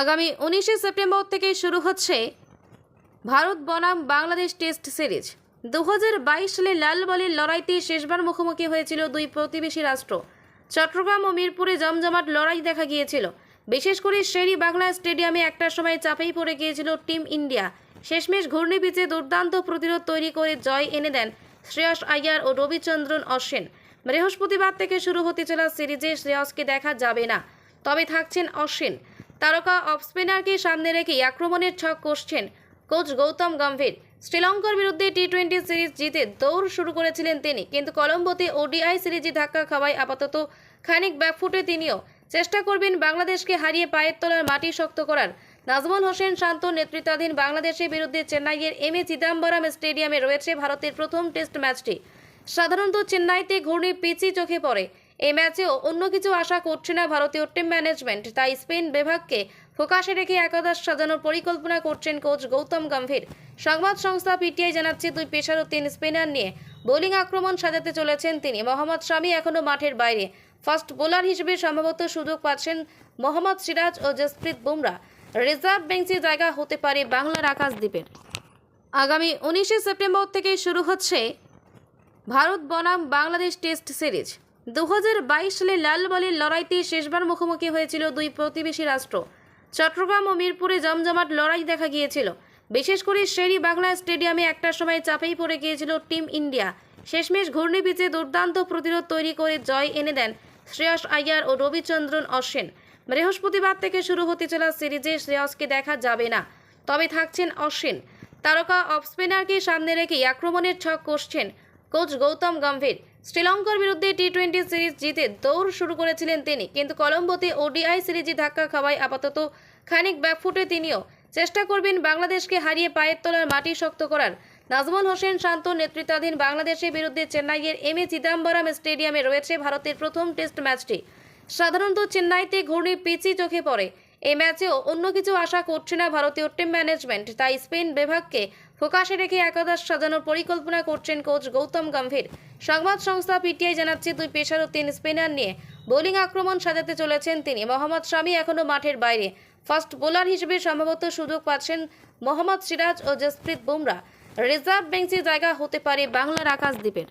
আগামী উনিশে সেপ্টেম্বর থেকে শুরু হচ্ছে ভারত বনাম বাংলাদেশ টেস্ট সিরিজ। দু হাজার বাইশ সালে লাল বলের লড়াইতে শেষবার মুখোমুখি হয়েছিল দুই প্রতিবেশী রাষ্ট্র। চট্টগ্রাম ও মিরপুরে জমজমাট লড়াই দেখা গিয়েছিল। বিশেষ করে শেরি বাংলা স্টেডিয়ামে একটা সময় চাপেই পড়ে গিয়েছিল টিম ইন্ডিয়া। শেষমেশ ঘূর্ণি পিচে দুর্দান্ত প্রতিরোধ তৈরি করে জয় এনে দেন শ্রেয়স আయ్যার ও রবিচন্দ্রন অশ্বিন। বৃহস্পতিবার থেকে শুরু হতে চলা সিরিজে শ্রেয়সকে দেখা যাবে না। তবে থাকছেন অশ্বিন। তারকা অফ স্পিনারকে সামনে রেখেই আক্রমণের ছক কষছেন কোচ গৌতম গম্ভীর। শ্রীলঙ্কার বিরুদ্ধে টি টোয়েন্টি সিরিজ জিতে দৌড় শুরু করেছিলেন তিনি, কিন্তু কলম্বোতে ওডিআই সিরিজে ধাক্কা খাওয়ায় আপাতত খানিক ব্যাকফুটে তিনিও। চেষ্টা করবেন বাংলাদেশকে হারিয়ে পায়ের তলার মাটি শক্ত করার। নাজমুল হোসেন শান্ত নেতৃত্বাধীন বাংলাদেশের বিরুদ্ধে চেন্নাইয়ের এম এ চিদাম্বরম স্টেডিয়ামে রয়েছে ভারতের প্রথম টেস্ট ম্যাচটি। সাধারণত চেন্নাইতে ঘূর্ণি পিচি চোখে পড়ে। এই ম্যাচেও অন্য কিছু আশা করছে না ভারতীয় টিম ম্যানেজমেন্ট তাই স্পেন বিভাগকে ফোকাসে রেখে একাদশ সাজানোর পরিকল্পনা করছেন কোচ গৌতম গম্ভীর। সংবাদ সংস্থা পিটিআই জানাচ্ছে, দুই পেশার ও তিন স্পিনার নিয়ে বোলিং আক্রমণ সাজাতে চলেছেন তিনি। মোহাম্মদ শামি এখনও মাঠের বাইরে। ফাস্ট বোলার হিসেবে সম্ভবত সুযোগ পাচ্ছেন মোহাম্মদ সিরাজ ও জসপ্রীত বুমরা। রিজার্ভ বেঞ্চে জায়গা হতে পারে বাংলার আকাশদ্বীপের আগামী উনিশে সেপ্টেম্বর থেকে শুরু হচ্ছে ভারত বনাম বাংলাদেশ টেস্ট সিরিজ। দু হাজার বাইশ সালে লাল বলের লড়াইতে শেষবার মুখোমুখি হয়েছিল দুই প্রতিবেশী রাষ্ট্র। চট্টগ্রাম ও মিরপুরে জমজমাট লড়াই দেখা গিয়েছিল। বিশেষ করে শেরি বাংলা স্টেডিয়ামে একটার সময় চাপেই পড়ে গিয়েছিল টিম ইন্ডিয়া। শেষমেশ ঘূর্ণি পিচে দুর্দান্ত প্রতিরোধ তৈরি করে জয় এনে দেন শ্রেয়স আయ్যার ও রবিচন্দ্রন অশ্বিন। বৃহস্পতিবার থেকে শুরু হতে চলা সিরিজে শ্রেয়সকে দেখা যাবে না, তবে থাকছেন অশ্বিন। তারকা অফ স্পিনারকে সামনে রেখেই আক্রমণের ছক কষছেন কোচ গৌতম গম্ভীর। শ্রীলঙ্কার বিরুদ্ধে টি টোয়েন্টি সিরিজ জিতে দৌড় শুরু করেছিলেন তিনি, কিন্তু কলম্বোতে ওডিআই সিরিজে ধাক্কা খাওয়ায় আপাতত খানিক ব্যাকফুটে তিনিও। চেষ্টা করবেন বাংলাদেশকে হারিয়ে পায়ের তলার মাটি শক্ত করার। নাজমুল হোসেন শান্ত নেতৃত্বাধীন বাংলাদেশের বিরুদ্ধে চেন্নাইয়ের এম এ চিদাম্বরম স্টেডিয়ামে রয়েছে ভারতের প্রথম টেস্ট ম্যাচটি। সাধারণত চেন্নাইতে ঘূর্ণি পিচি চোখে পড়ে। এই ম্যাচেও অন্য কিছু আশা করছে না ভারতীয় টিম ম্যানেজমেন্ট তাই স্পেন বিভাগকে ফোকাসে রেখে একাদশ সাজানোর পরিকল্পনা করছেন কোচ গৌতম গম্ভীর। সংবাদ সংস্থা পিটিআই জানাচ্ছে, দুই পেশার ও তিন স্পিনার নিয়ে বোলিং আক্রমণ সাজাতে চলেছেন তিনি। মোহাম্মদ শামি এখনও মাঠের বাইরে। ফাস্ট বোলার হিসেবে সম্ভবত সুযোগ পাচ্ছেন মোহাম্মদ সিরাজ ও জসপ্রীত বুমরা। রিজার্ভ বেঞ্চে জায়গা হতে পারে বাংলার আকাশদ্বীপের